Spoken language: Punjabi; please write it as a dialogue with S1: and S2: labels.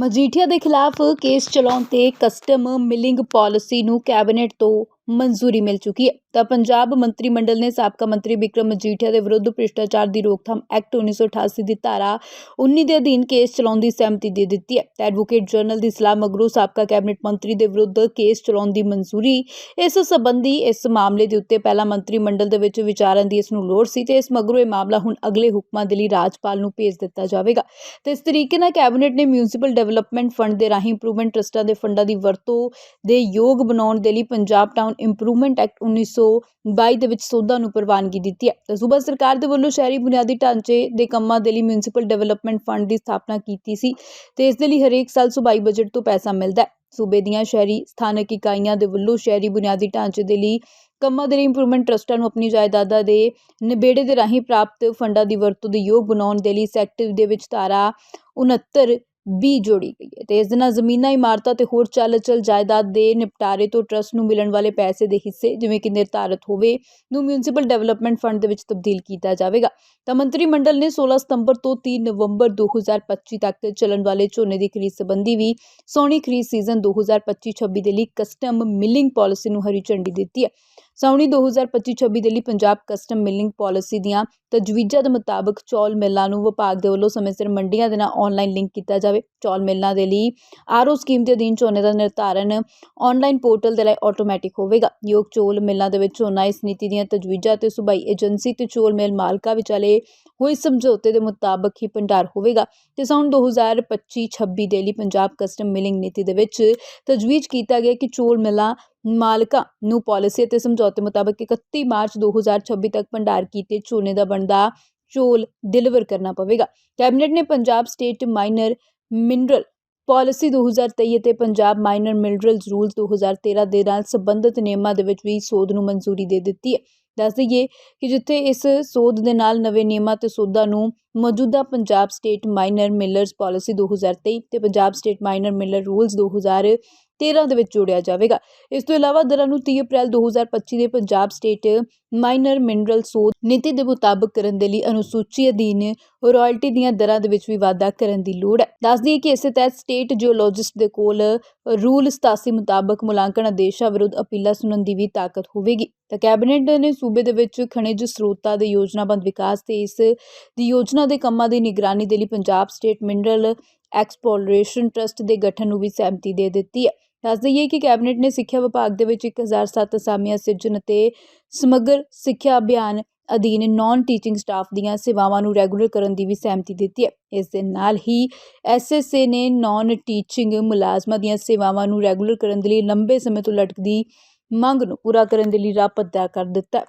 S1: ਮਜੀਠੀਆ ਦੇ ਖਿਲਾਫ ਕੇਸ ਚਲਾਉਣ ਤੇ ਕਸਟਮ ਮਿਲਿੰਗ ਪਾਲਿਸੀ ਨੂੰ ਕੈਬਨਿਟ ਤੋਂ ਮਨਜ਼ੂਰੀ ਮਿਲ ਚੁੱਕੀ ਹੈ। ਤਾਂ ਪੰਜਾਬ ਮੰਤਰੀ ਮੰਡਲ ਨੇ ਸਾਬਕਾ ਮੰਤਰੀ ਵਿਕਰਮ ਮਜੀਠੀਆ ਦੇ ਵਿਰੁੱਧ ਭ੍ਰਿਸ਼ਟਾਚਾਰ ਦੀ ਰੋਕਥਾਮ ਐਕਟ 1988 ਦੀ ਧਾਰਾ 19 ਦੇ ਅਧੀਨ ਕੇਸ ਚਲਾਉਣ ਦੀ ਸਹਿਮਤੀ ਦੇ ਦਿੱਤੀ ਹੈ। ਐਡਵੋਕੇਟ ਜਨਰਲ ਦੀ ਸਲਾਹ ਮਗਰੋਂ ਸਾਬਕਾ ਕੈਬਨਿਟ ਮੰਤਰੀ ਦੇ ਵਿਰੁੱਧ ਕੇਸ ਚਲਾਉਣ ਦੀ ਮਨਜ਼ੂਰੀ ਇਸ ਸੰਬੰਧੀ ਇਸ ਮਾਮਲੇ ਦੇ ਉੱਤੇ ਪਹਿਲਾਂ ਮੰਤਰੀ ਮੰਡਲ ਦੇ ਵਿੱਚ ਵਿਚਾਰਨ ਦੀ ਇਸ ਨੂੰ ਲੋੜ ਸੀ ਤੇ ਇਸ ਮਗਰੋਂ ਇਹ ਮਾਮਲਾ ਹੁਣ ਅਗਲੇ ਹੁਕਮਾਂ ਦੇ ਲਈ ਰਾਜਪਾਲ ਨੂੰ ਭੇਜ ਦਿੱਤਾ ਜਾਵੇਗਾ। ਤੇ ਇਸ ਤਰੀਕੇ ਨਾਲ ਕੈਬਨਿਟ ਨੇ ਮਿਊਨਿਸਪਲ ਡਿਵੈਲਪਮੈਂਟ ਫੰਡ ਦੇ ਰਾਹੀਂ ਇੰਪਰੂਵਮੈਂਟ ਟਰਸਟਾਂ ਦੇ ਫੰਡਾਂ ਦੀ ਵਰਤੋਂ ਦੇ ਯੋਗ ਬਣਾਉਣ ਦੇ ਲਈ ਪੰਜਾਬ ਟਾਊਨ ਇੰਪਰੂਵਮੈਂਟ ਐਕਟ 1922 ਦੇ ਵਿੱਚ ਸੋਧਾਂ ਨੂੰ ਪ੍ਰਵਾਨਗੀ ਦਿੱਤੀ ਹੈ। ਤਾਂ ਸੂਬਾ ਸਰਕਾਰ ਦੇ ਵੱਲੋਂ ਸ਼ਹਿਰੀ ਬੁਨਿਆਦੀ ਢਾਂਚੇ ਦੇ ਕੰਮਾਂ ਦੇ ਲਈ ਮਿਊਨਿਸਪਲ ਡਿਵੈਲਪਮੈਂਟ ਫੰਡ ਦੀ ਸਥਾਪਨਾ ਕੀਤੀ ਸੀ ਤੇ ਇਸ ਦੇ ਲਈ ਹਰੇਕ ਸਾਲ ਸੂਬਾਈ ਬਜਟ ਤੋਂ ਪੈਸਾ ਮਿਲਦਾ ਹੈ। ਸੂਬੇ ਦੀਆਂ ਸ਼ਹਿਰੀ ਸਥਾਨਕ ਇਕਾਈਆਂ ਦੇ ਵੱਲੋਂ ਸ਼ਹਿਰੀ ਬੁਨਿਆਦੀ ਢਾਂਚੇ ਦੇ ਲਈ ਕੰਮਾਂ ਦੇ ਲਈ ਇੰਪਰੂਵਮੈਂਟ ਟਰਸਟਾਂ ਨੂੰ ਆਪਣੀ ਜਾਇਦਾਦਾਂ ਦੇ ਨਿਬੇੜੇ ਦੇ ਰਾਹੀਂ ਪ੍ਰਾਪਤ ਫੰਡਾਂ ਦੀ ਵਰਤੋਂ ਦੇ ਯੋਗ ਬਣਾਉਣ ਦੇ ਲਈ ਸੈਕਟਰ ਦੇ ਵਿੱਚ ਧਾਰਾ 69 ਵੀ ਜੋੜੀ ਗਈ ਹੈ ਤੇ ਇਸ ਦੇ ਨਾਲ ਜ਼ਮੀਨਾਂ, ਇਮਾਰਤਾਂ ਤੇ ਹੋਰ ਚੱਲ ਚਲ ਜਾਇਦਾਦ ਦੇ ਨਿਪਟਾਰੇ ਤੋਂ ਟਰਸਟ ਨੂੰ ਮਿਲਣ ਵਾਲੇ ਪੈਸੇ ਦੇ ਹਿੱਸੇ ਜਿਵੇਂ ਕਿ ਨਿਰਧਾਰਤ ਹੋਵੇ, ਨੂੰ ਮਿਊਨਿਸਪਲ ਡਿਵੈਲਪਮੈਂਟ ਫੰਡ ਦੇ ਵਿੱਚ ਤਬਦੀਲ ਕੀਤਾ ਜਾਵੇਗਾ। ਤਾਂ ਮੰਤਰੀ ਮੰਡਲ ਨੇ 16 ਸਤੰਬਰ ਤੋਂ 3 ਨਵੰਬਰ 2025 ਤੱਕ ਚੱਲਣ ਵਾਲੇ ਝੋਨੇ ਦੀ ਖਰੀਦ ਸੰਬੰਧੀ ਵੀ ਸੋਹਣੀ ਖਰੀਦ ਸੀਜ਼ਨ 2025-26 ਦੇ ਲਈ ਕਸਟਮ ਮਿਲਿੰਗ ਪਾਲਿਸੀ ਨੂੰ ਹਰੀ ਝੰਡੀ ਦਿੱਤੀ ਹੈ। ਸਾਉਣੀ 2025-26 ਦੇ ਲਈ ਪੰਜਾਬ ਕਸਟਮ ਮਿਲਿੰਗ ਪਾਲਿਸੀ ਦੀਆਂ ਤਜਵੀਜ਼ਾਂ ਦੇ ਮੁਤਾਬਕ ਚੌਲ ਮਿੱਲਾਂ ਨੂੰ ਵਿਭਾਗ ਦੇ ਵੱਲੋਂ ਸਮੇਂ ਸਿਰ ਮੰਡੀਆਂ ਦੇ ਨਾਲ ਆਨਲਾਈਨ ਲਿੰਕ ਕੀਤਾ ਜਾਵੇ। ਚੌਲ ਮਿੱਲਾਂ ਦੇ ਲਈ ਆਰਓ ਸਕੀਮ ਦੇ ਅਧੀਨ ਝੋਨੇ ਦਾ ਨਿਰਧਾਰਨ ਆਨਲਾਈਨ ਪੋਰਟਲ ਦੇ ਲਈ ਆਟੋਮੈਟਿਕ ਹੋਵੇਗਾ। ਯੋਗ ਚੌਲ ਮਿੱਲਾਂ ਦੇ ਵਿੱਚ ਝੋਨਾ ਇਸ ਨੀਤੀ ਦੀਆਂ ਤਜਵੀਜ਼ਾਂ ਤੇ ਸੁਭਾਈ ਏਜੰਸੀ ਤੇ ਚੌਲ ਮਿਲ ਮਾਲਕਾਂ ਵਿਚਾਲੇ ਹੋਏ ਸਮਝੌਤੇ ਦੇ ਮੁਤਾਬਕ ਹੀ ਭੰਡਾਰ ਹੋਵੇਗਾ। ਤੇ ਸਾਉਣ 2025-26 ਦੇ ਲਈ ਪੰਜਾਬ ਕਸਟਮ ਮਿਲਿੰਗ ਨੀਤੀ ਦੇ ਵਿੱਚ ਤਜਵੀਜ਼ ਕੀਤਾ ਗਿਆ ਕਿ ਚੋਲ ਮਿਲਾਂ ਮਾਲਕਾਂ ਨੂੰ ਪਾਲਿਸੀ ਅਤੇ ਸਮਝੌਤੇ ਮੁਤਾਬਕ 31 ਮਾਰਚ 2026 ਤੱਕ ਭੰਡਾਰ ਕੀਤੇ ਝੋਨੇ ਦਾ ਬਣਦਾ ਚੋਲ ਡਿਲੀਵਰ ਕਰਨਾ ਪਵੇਗਾ। ਕੈਬਨਿਟ ਨੇ Punjab state minor mineral policy 2023 ਅਤੇ ਪੰਜਾਬ ਮਾਈਨਰ ਮਿਨਰਲਸ ਰੂਲਸ 2013 ਦੇ ਨਾਲ ਸੰਬੰਧਿਤ ਨਿਯਮਾਂ ਦੇ ਵਿੱਚ ਵੀ ਸੋਧ ਨੂੰ ਮਨਜ਼ੂਰੀ ਦੇ ਦਿੱਤੀ ਹੈ। ਦੱਸ ਦਈਏ ਕਿ ਜਿੱਥੇ ਇਸ ਸੋਧ ਦੇ ਨਾਲ ਨਵੇਂ ਨਿਯਮਾਂ ਤੇ ਸੋਧਾਂ ਨੂੰ ਮੌਜੂਦਾ Punjab state minor millers policy 2023 ਤੇ Punjab state minor miller rules 2013 ਦੇ ਵਿੱਚ ਜੋੜਿਆ ਜਾਵੇਗਾ। ਇਸ ਤੋਂ ਇਲਾਵਾ ਦਰਾਂ ਨੂੰ 30 ਅਪ੍ਰੈਲ 2025 ਦੇ ਪੰਜਾਬ ਸਟੇਟ ਮਾਈਨਰ ਮਿਨਰਲ ਸੋਧ ਨੀਤੀ ਦੇ ਮੁਤਾਬਕ ਕਰਨ ਦੇ ਲਈ ਅਨੁਸੂਚੀ ਅਧੀਨ ਰਾਇਲਟੀ ਦੀਆਂ ਦਰਾਂ ਦੇ ਵਿੱਚ ਵੀ ਵਾਧਾ ਕਰਨ ਦੀ ਲੋੜ ਹੈ। ਦੱਸ ਦਈਏ ਕਿ ਇਸੇ ਤਹਿਤ ਸਟੇਟ ਜਿਓਲੋਜਿਸਟ ਦੇ ਕੋਲ ਰੂਲ 87 ਮੁਤਾਬਕ ਮੁਲਾਂਕਣ ਆਦੇਸ਼ਾਂ ਵਿਰੁੱਧ ਅਪੀਲਾਂ ਸੁਣਨ ਦੀ ਵੀ ਤਾਕਤ ਹੋਵੇਗੀ। ਤਾਂ ਕੈਬਨਿਟ ਨੇ ਸੂਬੇ ਦੇ ਵਿੱਚ ਖਣਿਜ ਸਰੋਤਾਂ ਦੇ ਯੋਜਨਾਬੰਦ ਵਿਕਾਸ ਤੇ ਇਸ ਦੀ ਯੋਜਨਾ ਦੇ ਕੰਮਾਂ ਦੀ ਨਿਗਰਾਨੀ ਦੇ ਲਈ Punjab state mineral exploration trust ਦੇ ਗਠਨ ਨੂੰ ਵੀ ਸਹਿਮਤੀ ਦੇ ਦਿੱਤੀ ਹੈ। ਦੱਸ ਦਈਏ ਕਿ ਕੈਬਨਿਟ ਨੇ ਸਿੱਖਿਆ ਵਿਭਾਗ ਦੇ ਵਿੱਚ 1007 ਅਸਾਮੀਆਂ ਸਿਰਜਣ ਅਤੇ ਸਮਗਰ ਸਿੱਖਿਆ ਅਭਿਆਨ ਅਧੀਨ ਨਾਨ ਟੀਚਿੰਗ ਸਟਾਫ ਦੀਆਂ ਸੇਵਾਵਾਂ ਨੂੰ ਰੈਗੂਲਰ ਕਰਨ ਦੀ ਵੀ ਸਹਿਮਤੀ ਦਿੱਤੀ ਹੈ। ਇਸ ਦੇ ਨਾਲ ਹੀ ਐਸਐਸਏ ਨੇ ਨਾਨ ਟੀਚਿੰਗ ਮੁਲਾਜ਼ਮਾਂ ਦੀਆਂ ਸੇਵਾਵਾਂ ਨੂੰ ਰੈਗੂਲਰ ਕਰਨ ਦੇ ਲਈ ਲੰਬੇ ਸਮੇਂ ਤੋਂ ਲਟਕਦੀ ਮੰਗ ਨੂੰ ਪੂਰਾ ਕਰਨ ਦੇ ਲਈ ਰਾਹ ਪੱਧਰਾ ਕਰ ਦਿੱਤਾ